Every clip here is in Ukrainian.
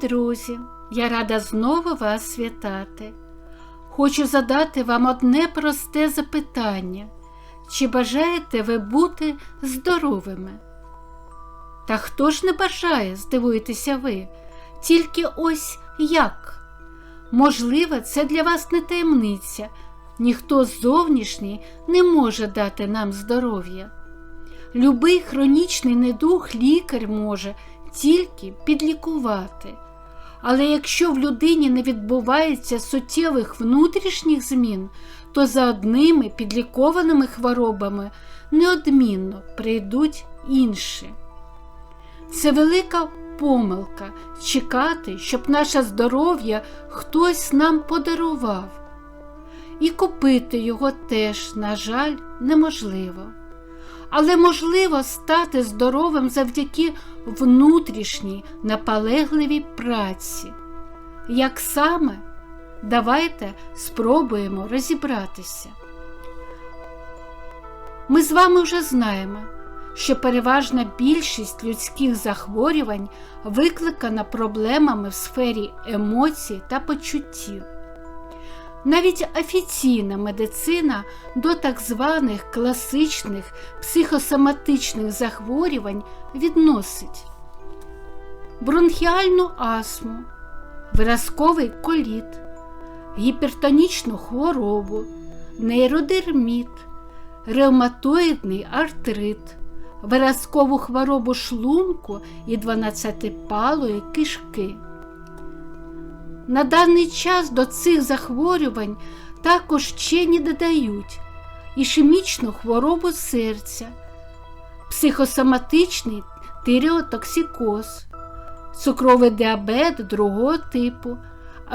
Друзі, я рада знову вас вітати. Хочу задати вам одне просте запитання. Чи бажаєте ви бути здоровими? Та хто ж не бажає, здивуєтеся ви, тільки ось як? Можливо, це для вас не таємниця, ніхто зовнішній не може дати нам здоров'я. Любий хронічний недух лікар може тільки підлікувати. Але якщо в людині не відбувається суттєвих внутрішніх змін, то за одними підлікованими хворобами неодмінно прийдуть інші. Це велика помилка чекати, щоб наше здоров'я хтось нам подарував. І купити його теж, на жаль, неможливо. Але можливо стати здоровим завдяки внутрішній наполегливій праці. Як саме, давайте спробуємо розібратися. Ми з вами вже знаємо, що переважна більшість людських захворювань викликана проблемами в сфері емоцій та почуттів. Навіть офіційна медицина до так званих класичних психосоматичних захворювань відносить бронхіальну астму, виразковий коліт, гіпертонічну хворобу, нейродерміт, ревматоїдний артрит, виразкову хворобу шлунку і 12-палої кишки. На даний час до цих захворювань також вчені додають ішемічну хворобу серця, психосоматичний тиреотоксикоз, цукровий діабет другого типу,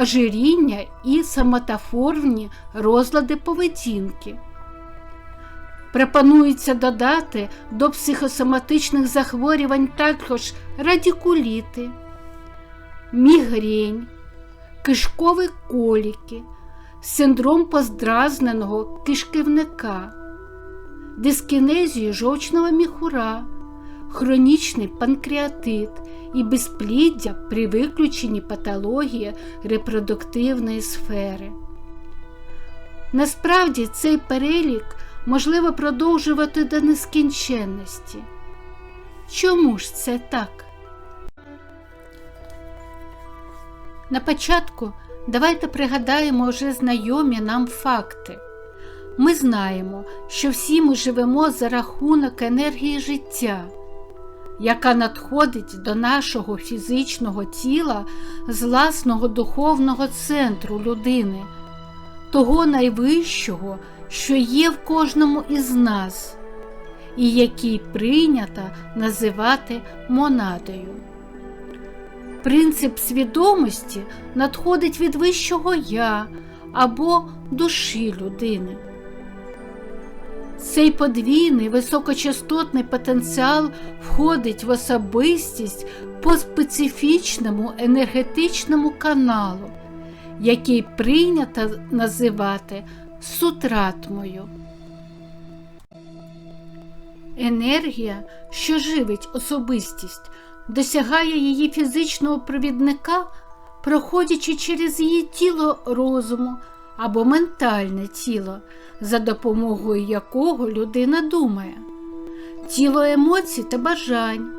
ожиріння і самотоформні розлади поведінки. Пропонується додати до психосоматичних захворювань також радикуліти, мігрень кишкові коліки, синдром поздразненого кишківника, дискінезію жовчного міхура, хронічний панкреатит і безпліддя при виключенні патології репродуктивної сфери. Насправді цей перелік можливо продовжувати до нескінченності. Чому ж це так? На початку давайте пригадаємо вже знайомі нам факти. Ми знаємо, що всі ми живемо за рахунок енергії життя, яка надходить до нашого фізичного тіла з власного духовного центру людини, того найвищого, що є в кожному із нас, і який прийнято називати монадою. Принцип свідомості надходить від вищого я або душі людини. Цей подвійний високочастотний потенціал входить в особистість по специфічному енергетичному каналу, який прийнято називати сутратмою. Енергія, що живить особистість досягає її фізичного провідника, проходячи через її тіло розуму або ментальне тіло, за допомогою якого людина думає, тіло емоцій та бажань,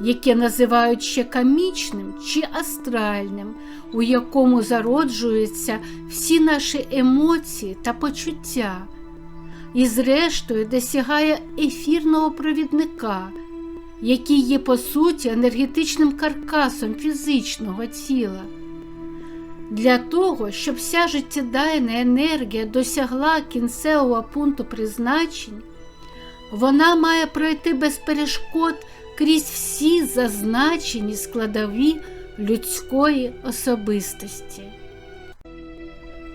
яке називають ще камічним чи астральним, у якому зароджуються всі наші емоції та почуття. І, зрештою, досягає ефірного провідника, який є по суті енергетичним каркасом фізичного тіла. Для того, щоб вся життєдайна енергія досягла кінцевого пункту призначень, вона має пройти без перешкод крізь всі зазначені складові людської особистості.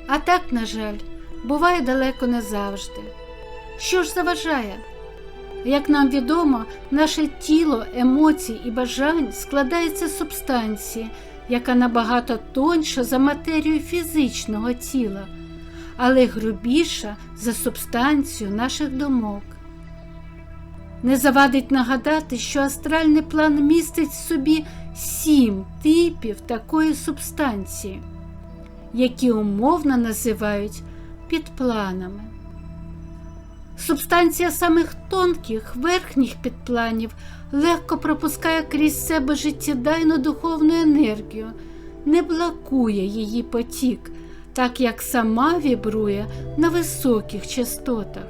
А так, на жаль, буває далеко не завжди. Що ж заважає? Як нам відомо, наше тіло, емоції і бажань складається з субстанції, яка набагато тоньша за матерію фізичного тіла, але грубіша за субстанцію наших думок. Не завадить нагадати, що астральний план містить в собі сім типів такої субстанції, які умовно називають підпланами. Субстанція самих тонких верхніх підпланів легко пропускає крізь себе життєдайну духовну енергію, не блокує її потік, так як сама вібрує на високих частотах.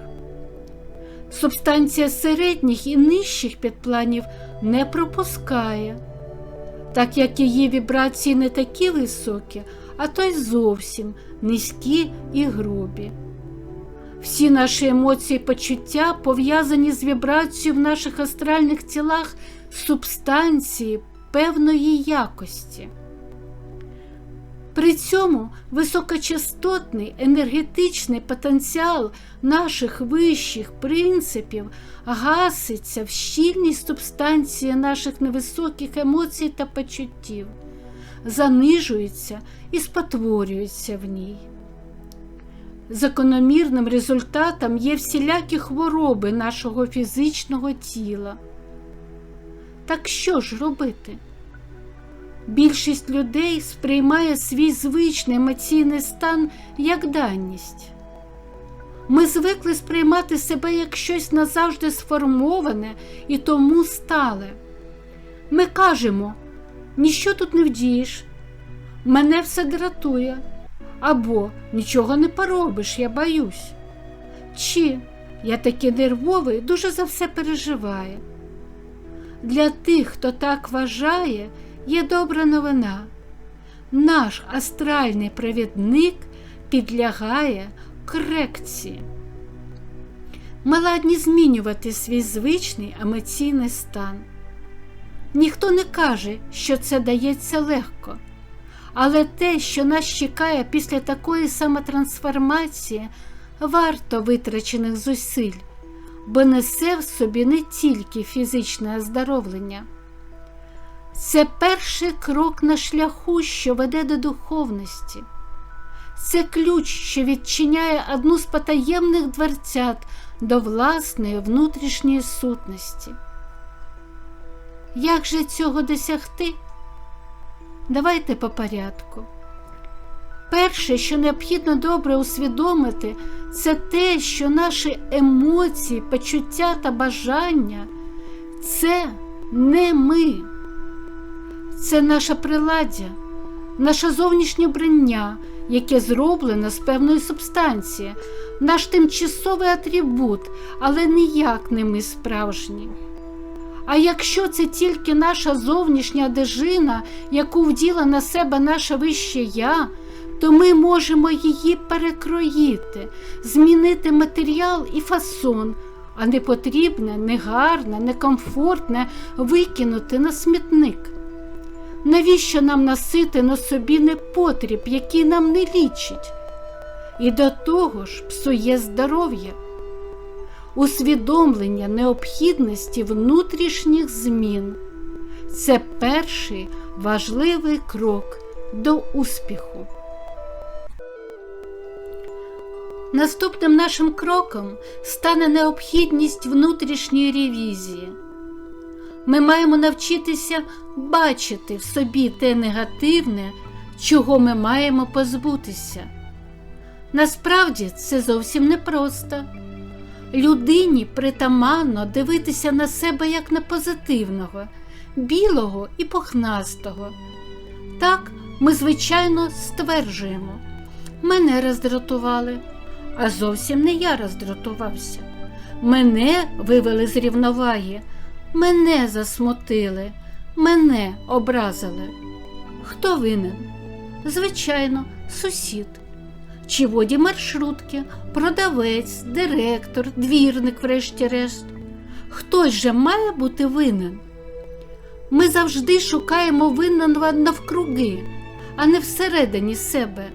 Субстанція середніх і нижчих підпланів не пропускає, так як її вібрації не такі високі, а то й зовсім низькі і грубі. Всі наші емоції почуття пов'язані з вібрацією в наших астральних тілах субстанції певної якості. При цьому високочастотний енергетичний потенціал наших вищих принципів гаситься в щільність субстанції наших невисоких емоцій та почуттів, занижується і спотворюється в ній. Закономірним результатом є всілякі хвороби нашого фізичного тіла. Так що ж робити? Більшість людей сприймає свій звичний емоційний стан як даність. Ми звикли сприймати себе як щось назавжди сформоване і тому стале. Ми кажемо, ніщо тут не вдієш, мене все дратує, або нічого не поробиш, я боюсь. Чи я такий нервовий, дуже за все переживає. Для тих, хто так вважає, є добра новина. Наш астральний провідник підлягає корекції. Ми ладні змінювати свій звичний емоційний стан. Ніхто не каже, що це дається легко, але те, що нас чекає після такої самотрансформації, варто витрачених зусиль, бо несе в собі не тільки фізичне оздоровлення. Це перший крок на шляху, що веде до духовності. Це ключ, що відчиняє одну з потаємних дверцят до власної внутрішньої сутності. Як же цього досягти? Давайте по порядку. Перше, що необхідно добре усвідомити, це те, що наші емоції, почуття та бажання це не ми. Це наша приладдя, наше зовнішнє брання, яке зроблено з певної субстанції, наш тимчасовий атрибут, але ніяк не ми справжні. А якщо це тільки наша зовнішня одежина, яку вділа на себе наше вище я, то ми можемо її перекроїти, змінити матеріал і фасон, а непотрібне, негарне, некомфортне викинути на смітник. Навіщо нам носити на собі непотріб, який нам не лічить? І до того ж псує здоров'я, усвідомлення необхідності внутрішніх змін. Це перший важливий крок до успіху. Наступним нашим кроком стане необхідність внутрішньої ревізії. Ми маємо навчитися бачити в собі те негативне, чого ми маємо позбутися. Насправді це зовсім непросто. Людині притаманно дивитися на себе як на позитивного, білого і пухнастого. Так ми, звичайно, стверджуємо. Мене роздратували, а зовсім не я роздратувався. Мене вивели з рівноваги. Мене засмутили, мене образили. Хто винен? Звичайно, сусід. Чи воді маршрутки, продавець, директор, двірник, врешті-решт. Хтось же має бути винен. Ми завжди шукаємо винного навкруги, а не всередині себе.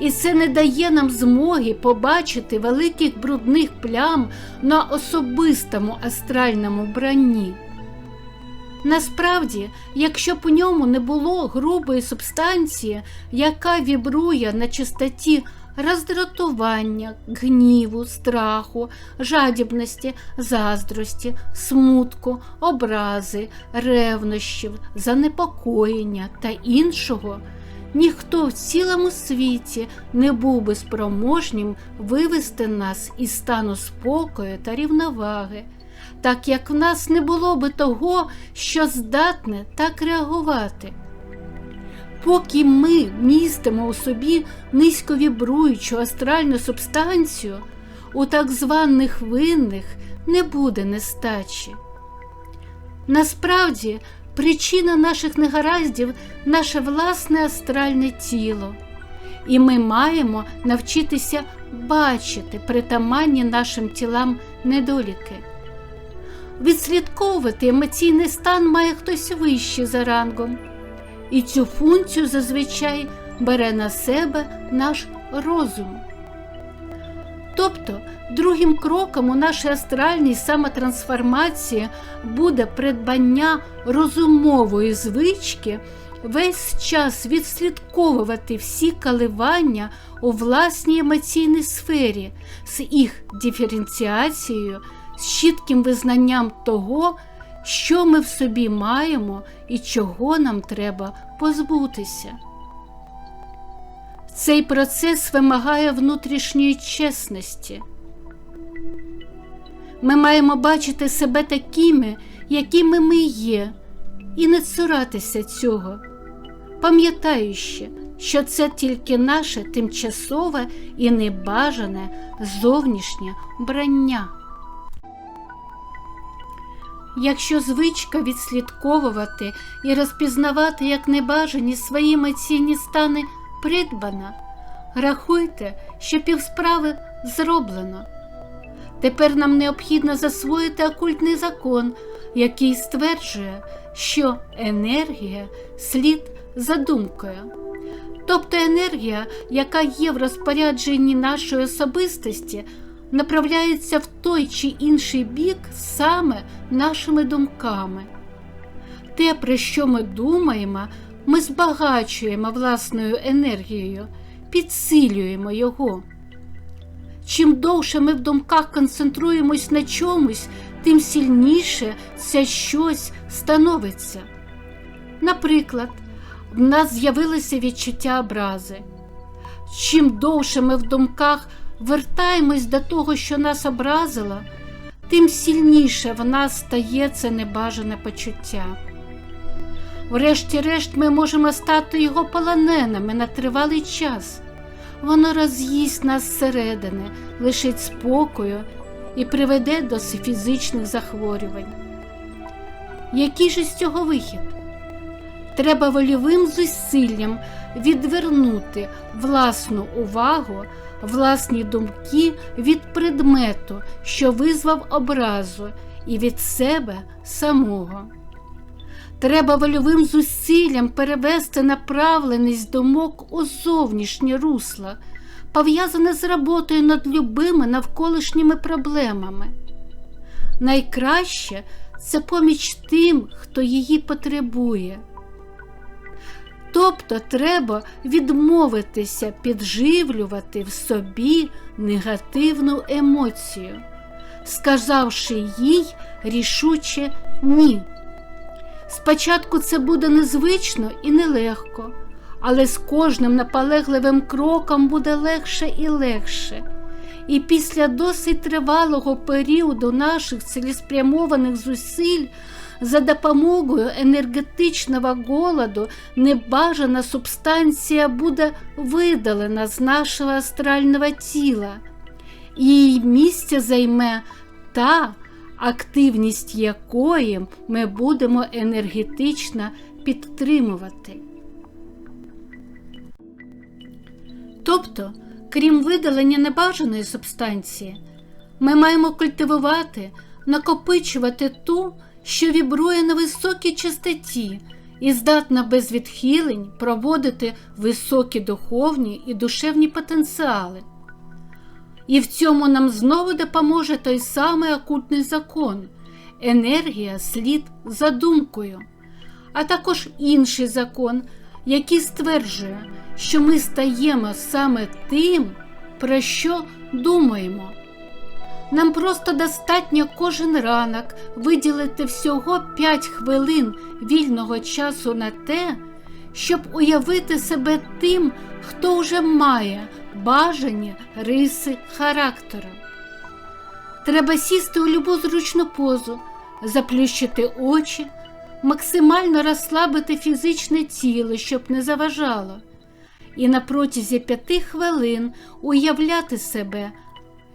І це не дає нам змоги побачити великих брудних плям на особистому астральному бранні. Насправді, якщо б у ньому не було грубої субстанції, яка вібрує на чистоті роздратування, гніву, страху, жадібності, заздрості, смутку, образи, ревнощів, занепокоєння та іншого, ніхто в цілому світі не був би спроможнім вивести нас із стану спокою та рівноваги, так як в нас не було би того, що здатне так реагувати. Поки ми містимо у собі низьковібруючу астральну субстанцію, у так званих винних не буде нестачі. Насправді, причина наших негараздів наше власне астральне тіло, і ми маємо навчитися бачити притаманні нашим тілам недоліки. Відслідковувати емоційний стан має хтось вищий за рангом. І цю функцію зазвичай бере на себе наш розум. Тобто, другим кроком у нашій астральній самотрансформації буде придбання розумової звички весь час відслідковувати всі коливання у власній емоційній сфері з їх диференціацією, з чітким визнанням того, що ми в собі маємо і чого нам треба позбутися. Цей процес вимагає внутрішньої чесності. Ми маємо бачити себе такими, якими ми є, і не цуратися цього, пам'ятаючи, що це тільки наше тимчасове і небажане зовнішнє брання. Якщо звичка відслідковувати і розпізнавати як небажані свої емоційні стани придбана, рахуйте, що півсправи зроблено. Тепер нам необхідно засвоїти окультний закон, який стверджує, що енергія слід за думкою. Тобто енергія, яка є в розпорядженні нашої особистості, направляється в той чи інший бік саме нашими думками. Те, про що ми думаємо, ми збагачуємо власною енергією, підсилюємо його. Чим довше ми в думках концентруємось на чомусь, тим сильніше це щось становиться. Наприклад, в нас з'явилося відчуття образи. Чим довше ми в думках вертаємось до того, що нас образило, тим сильніше в нас стає це небажане почуття. Врешті-решт, ми можемо стати його полоненими на тривалий час. Воно роз'їсть нас зсередини, лишить спокою і приведе до фізичних захворювань. Який же з цього вихід? Треба вольовим зусиллям відвернути власну увагу, власні думки від предмету, що визвав образу, і від себе самого. Треба вольовим зусиллям перевести направленість думок у зовнішнє русло, пов'язане з роботою над любими навколишніми проблемами. Найкраще це поміч тим, хто її потребує. Тобто треба відмовитися підживлювати в собі негативну емоцію, сказавши їй рішуче ні. Спочатку це буде незвично і нелегко, але з кожним наполегливим кроком буде легше і легше. І після досить тривалого періоду наших цілеспрямованих зусиль за допомогою енергетичного голоду небажана субстанція буде видалена з нашого астрального тіла, її місце займе та активність якої ми будемо енергетично підтримувати. Тобто, крім видалення небажаної субстанції, ми маємо культивувати, накопичувати ту, що вібрує на високій частоті і здатна без відхилень проводити високі духовні і душевні потенціали. І в цьому нам знову допоможе той самий окультний закон енергія слід за думкою, а також інший закон, який стверджує, що ми стаємо саме тим, про що думаємо. Нам просто достатньо кожен ранок виділити всього 5 хвилин вільного часу на те, щоб уявити себе тим, хто вже має бажані риси характеру. Треба сісти у любу зручну позу, заплющити очі, максимально розслабити фізичне тіло, щоб не заважало, і на протязі п'яти хвилин уявляти себе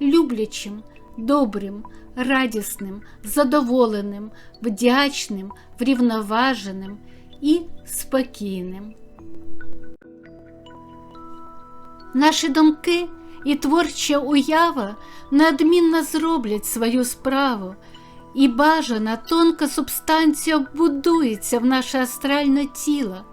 люблячим, добрим, радісним, задоволеним, вдячним, врівноваженим і спокійним. Наші думки і творча уява неодмінно зроблять свою справу, і бажана тонка субстанція вбудується в наше астральне тіло.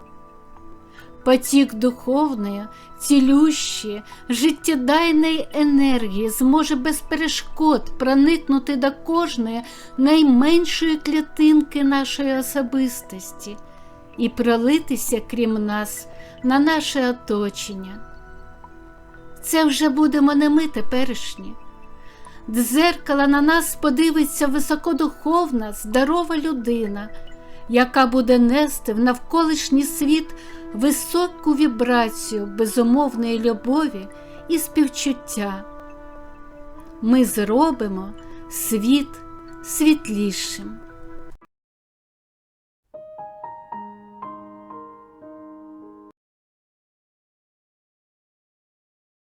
Потік духовної, цілющої, життєдайної енергії зможе без перешкод проникнути до кожної найменшої клітинки нашої особистості і пролитися крім нас на наше оточення. Це вже будемо не ми теперішні. Дзеркала на нас подивиться високодуховна, здорова людина, яка буде нести в навколишній світ високу вібрацію безумовної любові і співчуття. Ми зробимо світ світлішим.